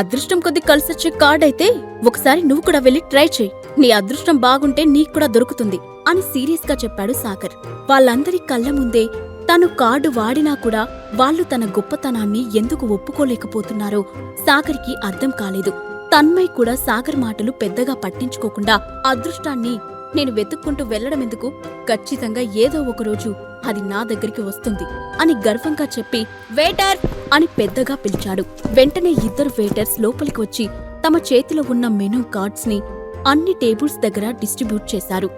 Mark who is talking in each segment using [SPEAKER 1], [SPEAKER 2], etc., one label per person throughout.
[SPEAKER 1] అదృష్టం కొద్ది కలిసొచ్చే కార్డ్ అయితే ఒకసారి నువ్వు కూడా వెళ్ళి ట్రై చేయి. నీ అదృష్టం బాగుంటే నీకు కూడా దొరుకుతుంది అని సీరియస్గా చెప్పాడు సాగర్. వాళ్ళందరి కళ్ళ ముందే తను కార్డు వాడినా కూడా వాళ్ళు తన గొప్పతనాన్ని ఎందుకు ఒప్పుకోలేకపోతున్నారో సాగర్కి అర్థం కాలేదు. తన్మయ్ కూడా సాగర్ మాటలు పెద్దగా పట్టించుకోకుండా అదృష్టాన్ని నేను వెతుక్కుంటూ వెళ్ళడం ఎందుకు? ఖచ్చితంగా ఏదో ఒకరోజు అది నా దగ్గరికి వస్తుంది అని గర్వంగా చెప్పి వెయిటర్ అని పెద్దగా పిలిచాడు. వెంటనే ఇద్దరు వెయిటర్స్ లోపలికి వచ్చి తమ చేతిలో ఉన్న మెనూ కార్డ్స్ని అన్ని టేబుల్స్ దగ్గర డిస్ట్రిబ్యూట్ చేశారు.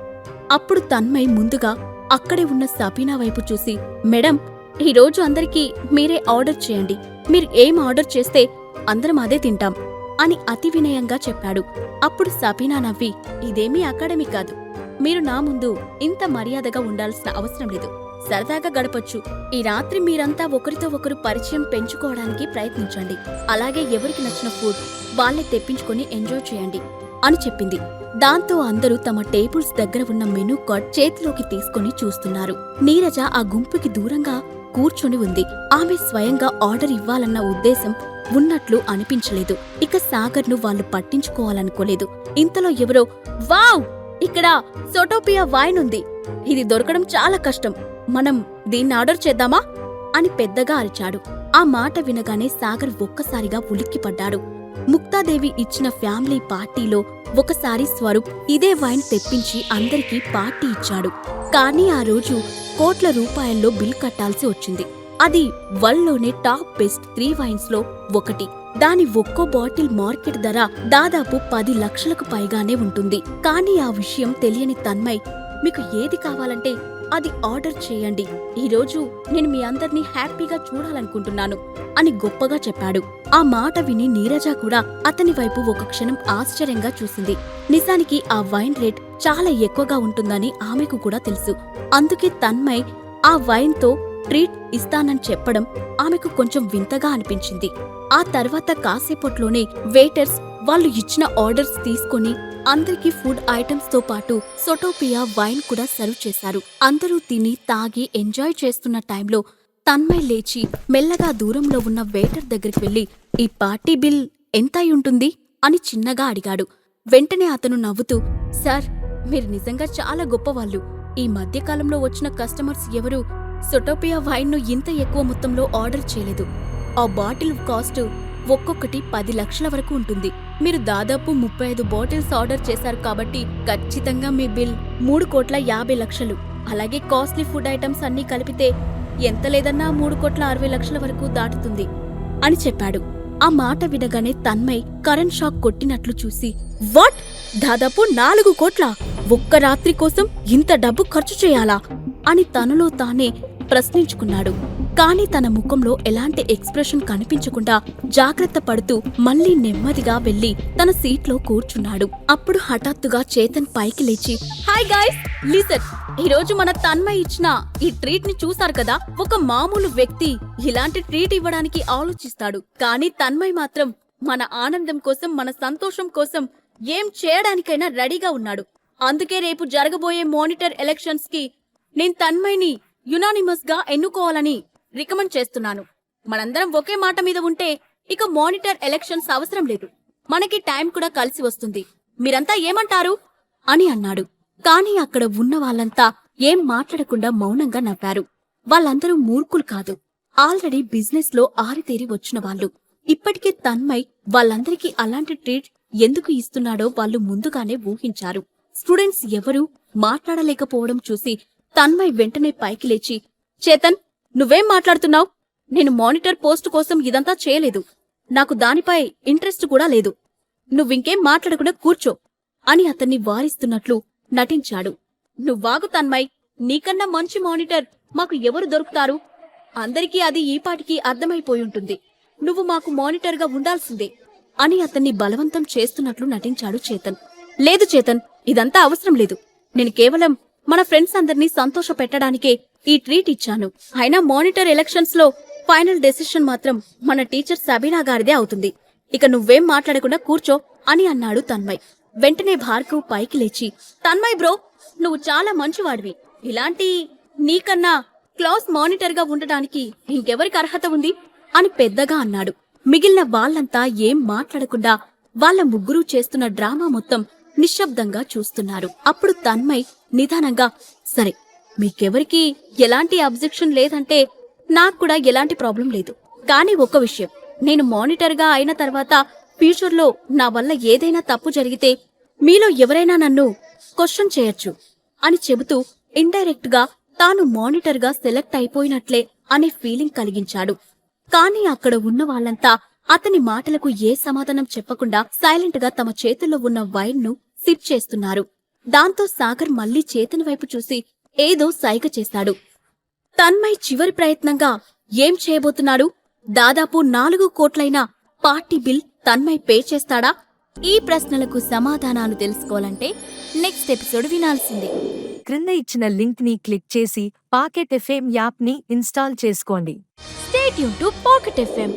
[SPEAKER 1] అప్పుడు తన్మయ్ ముందుగా అక్కడే ఉన్న సబీనా వైపు చూసి మేడం ఈ రోజు అందరికీ మీరే ఆర్డర్ చేయండి. మీరు ఏం ఆర్డర్ చేస్తే అందరం అదే తింటాం అని అతి వినయంగా చెప్పాడు. అప్పుడు సబీనా నవ్వి ఇదేమీ అకాడమీ కాదు. మీరు నా ముందు ఇంత మర్యాదగా ఉండాల్సిన అవసరం లేదు. సరదాగా గడపొచ్చు. ఈ రాత్రి మీరంతా ఒకరితో ఒకరు పరిచయం పెంచుకోవడానికి ప్రయత్నించండి. అలాగే ఎవరికి నచ్చిన ఫుడ్ వాళ్ళే తెప్పించుకొని ఎంజాయ్ చేయండి అని చెప్పింది. దాంతో అందరూ తమ టేబుల్స్ దగ్గర ఉన్న మెనూ కార్డ్ చేతిలోకి తీసుకొని చూస్తున్నారు. నీరజ ఆ గుంపుకి దూరంగా కూర్చొని ఉంది. ఆమె స్వయంగా ఆర్డర్ ఇవ్వాలన్న ఉద్దేశం ఉన్నట్లు అనిపించలేదు. ఇక సాగర్ను వాళ్ళు పట్టించుకోవాలనుకోలేదు. ఇంతలో ఎవరో వావ్! ఇక్కడ సోటోపియా వైన్ ఉంది. ఇది దొరకడం చాలా కష్టం. మనం దీన్ని ఆర్డర్ చేద్దామా? అని పెద్దగా అరిచాడు. ఆ మాట వినగానే సాగర్ ఒక్కసారిగా ఉలిక్కిపడ్డాడు. ముక్తాదేవి ఇచ్చిన ఫ్యామిలీ పార్టీలో ఒకసారి స్వరూప్ ఇదే వైన్ తెప్పించి అందరికీ పార్టీ ఇచ్చాడు. కానీ ఆ రోజు కోట్ల రూపాయల్లో బిల్ కట్టాల్సి వచ్చింది. అది వరల్డ్లోనే టాప్ బెస్ట్ త్రీ వైన్స్లో ఒకటి. దాని ఒక్కో బాటిల్ మార్కెట్ ధర దాదాపు పది లక్షలకు పైగానే ఉంటుంది. కానీ ఆ విషయం తెలియని తన్మయ్ మీకు ఏది కావాలంటే అది ఆర్డర్ చేయండి. ఈ రోజు నేను మీ అందరినీ హ్యాపీగా చూడాలనుకుంటున్నాను అని గొప్పగా చెప్పాడు. ఆ మాట విని నీరజ కూడా అతని వైపు ఒక క్షణం ఆశ్చర్యంగా చూసింది. నిజానికి ఆ వైన్ రేట్ చాలా ఎక్కువగా ఉంటుందని ఆమెకు కూడా తెలుసు. అందుకే తన్మయ్ ఆ వైన్తో ట్రీట్ ఇస్తానని చెప్పడం ఆమెకు కొంచెం వింతగా అనిపించింది. ఆ తర్వాత కాసేపట్లోనే వెయిటర్స్ వాళ్ళు ఇచ్చిన ఆర్డర్స్ తీసుకొని అందరికీ ఫుడ్ ఐటమ్స్తో పాటు సొటోపియా వైన్ కూడా సర్వ్ చేశారు. అందరూ తిని తాగి ఎంజాయ్ చేస్తున్న టైంలో తన్మయ్ లేచి మెల్లగా దూరంలో ఉన్న వెయిటర్ దగ్గరికి వెళ్ళి ఈ పార్టీ బిల్ ఎంత ఉంటుంది? అని చిన్నగా అడిగాడు. వెంటనే అతను నవ్వుతూ సార్ మీరు నిజంగా చాలా గొప్పవాళ్ళు. ఈ మధ్యకాలంలో వచ్చిన కస్టమర్స్ ఎవరూ సొటోపియా వైన్ను ఇంత ఎక్కువ మొత్తంలో ఆర్డర్ చేయలేదు. ఆ బాటిల్ కాస్ట్ ఒక్కొక్కటి పది లక్షల వరకు ఉంటుంది. మీరు దాదాపు ముప్పై ఐదు బాటిల్స్ ఆర్డర్ చేశారు కాబట్టి ఖచ్చితంగా మీ బిల్ మూడు కోట్ల యాభై లక్షలు. అలాగే కాస్ట్లీ ఫుడ్ ఐటమ్స్ అన్నీ కలిపితే ఎంత లేదన్నా మూడు కోట్ల అరవై లక్షల వరకు దాటుతుంది అని చెప్పాడు. ఆ మాట వినగానే తన్మయ్ కరెంట్ షాక్ కొట్టినట్లు చూసి వాట్? దాదాపు నాలుగు కోట్ల? ఒక్క రాత్రి కోసం ఇంత డబ్బు ఖర్చు చేయాలా? అని తనలో తానే ప్రశ్నించుకున్నాడు. కానీ తన ముఖంలో ఎలాంటి ఎక్స్ప్రెషన్ కనిపించకుండా జాగ్రత్త పడుతూ మళ్ళీ నెమ్మదిగా వెళ్ళి తన సీట్లో కూర్చున్నాడు. అప్పుడు హఠాత్తుగా చేతన్ పైకి లేచి హాయ్ గాయ్స్ లిసన్. ఈ రోజు మన తన్మయ్ ఇచ్చిన ఈ ట్రీట్ని చూసారు కదా? ఒక మామూలు వ్యక్తి ఇలాంటి ట్రీట్ ఇవ్వడానికి ఆలోచిస్తాడు. కానీ తన్మయ్ మాత్రం మన ఆనందం కోసం మన సంతోషం కోసం ఏం చేయడానికైనా రెడీగా ఉన్నాడు. అందుకే రేపు జరగబోయే మానిటర్ ఎలక్షన్స్కి నేను తన్మయ్ని యునానిమస్గా ఎన్నుకోవాలని రికమెండ్ చేస్తున్నాను. మనందరం ఒకే మాట మీద ఉంటే ఇక మానిటర్ ఎలక్షన్స్ అవసరం లేదు. మనకి టైం కూడా కలిసి వస్తుంది. మీరంతా ఏమంటారు? అని అన్నాడు. కానీ అక్కడ ఉన్న వాళ్ళంతా ఏం మాట్లాడకుండా మౌనంగా నవ్వారు. వాళ్ళందరూ మూర్ఖులు కాదు. ఆల్రెడీ బిజినెస్లో ఆరితేరి వచ్చిన వాళ్ళు. ఇప్పటికే తన్మయ్ వాళ్ళందరికీ అలాంటి ట్రీట్ ఎందుకు ఇస్తున్నాడో వాళ్ళు ముందుగానే ఊహించారు. స్టూడెంట్స్ ఎవరూ మాట్లాడలేకపోవడం చూసి తన్మయ్ వెంటనే పైకి లేచి చేతన్ నువ్వేం మాట్లాడుతున్నావు? నేను మానిటర్ పోస్ట్ కోసం ఇదంతా చేయలేదు. నాకు దానిపై ఇంట్రెస్ట్ కూడా లేదు. నువ్వింకేం మాట్లాడకుండా కూర్చో అని అతన్ని వారిస్తున్నట్లు నటించాడు. నువ్వాగు తన్మయ్ నీకన్నా మంచి మానిటర్ మాకు ఎవరు దొరుకుతారు? అందరికీ అది ఈపాటికి అర్థమైపోయుంటుంది నువ్వు మాకు మానిటర్గా ఉండాల్సిందే అని అతన్ని బలవంతం చేస్తున్నట్లు నటించాడు చేతన్. లేదు చేతన్ ఇదంతా అవసరం లేదు. నేను కేవలం మన ఫ్రెండ్స్ అందరినీ సంతోష పెట్టడానికే ఈ ట్రీట్ ఇచ్చాను. అయినా మానిటర్ ఎలక్షన్స్లో ఫైనల్ డెసిషన్ మాత్రం మన టీచర్ సబీనా గారిదే అవుతుంది. ఇక నువ్వేం మాట్లాడకుండా కూర్చో అని అన్నాడు తన్మయ్. వెంటనే భార్గవ్ పైకి లేచి తన్మయ్ బ్రో నువ్వు చాలా మంచివాడివి. ఇలాంటి నీకన్నా క్లాస్ మానిటర్గా ఉండడానికి ఇంకెవరికి అర్హత ఉంది? అని పెద్దగా అన్నాడు. మిగిలిన వాళ్ళంతా ఏం మాట్లాడకుండా వాళ్ళ ముగ్గురు చేస్తున్న డ్రామా మొత్తం నిశ్శబ్దంగా చూస్తున్నారు. అప్పుడు తన్మయ్ నిదానంగా సరే మీకెవరికి ఎలాంటి అబ్జెక్షన్ లేదంటే నాకు కూడా ఎలాంటి ప్రాబ్లం లేదు. కానీ ఒక్క విషయం నేను మానిటర్గా అయిన తర్వాత ఫ్యూచర్లో నా వల్ల ఏదైనా తప్పు జరిగితే మీలో ఎవరైనా నన్ను క్వశ్చన్ చేయొచ్చు అని చెబుతూ ఇండైరెక్ట్గా తాను మానిటర్గా సెలెక్ట్ అయిపోయినట్లే అనే ఫీలింగ్ కలిగించాడు. కానీ అక్కడ ఉన్న వాళ్ళంతా అతని మాటలకు ఏ సమాధానం చెప్పకుండా సైలెంట్గా తమ చేతుల్లో ఉన్న వైర్ను సిప్ చేస్తున్నారు. దాంతో సాగర్ మళ్ళీ చేతని వైపు చూసి ఏదో సైగ చేశాడు తన్మయ్ చివరి ప్రయత్నంగా ఏం చేయబోతున్నాడు? దాదాపు నాలుగు కోట్లైన పార్టీ బిల్ తన్మయ్ పే చేస్తాడా? ఈ ప్రశ్నలకు సమాధానాలు తెలుసుకోవాలంటే నెక్స్ట్ ఎపిసోడ్ వినాల్సిందే.
[SPEAKER 2] క్రింద ఇచ్చిన లింక్ని క్లిక్ చేసి పాకెట్ ఎఫ్ఎం యాప్ని ఇన్స్టాల్ చేసుకోండి.
[SPEAKER 1] Stay tuned to Pocket FM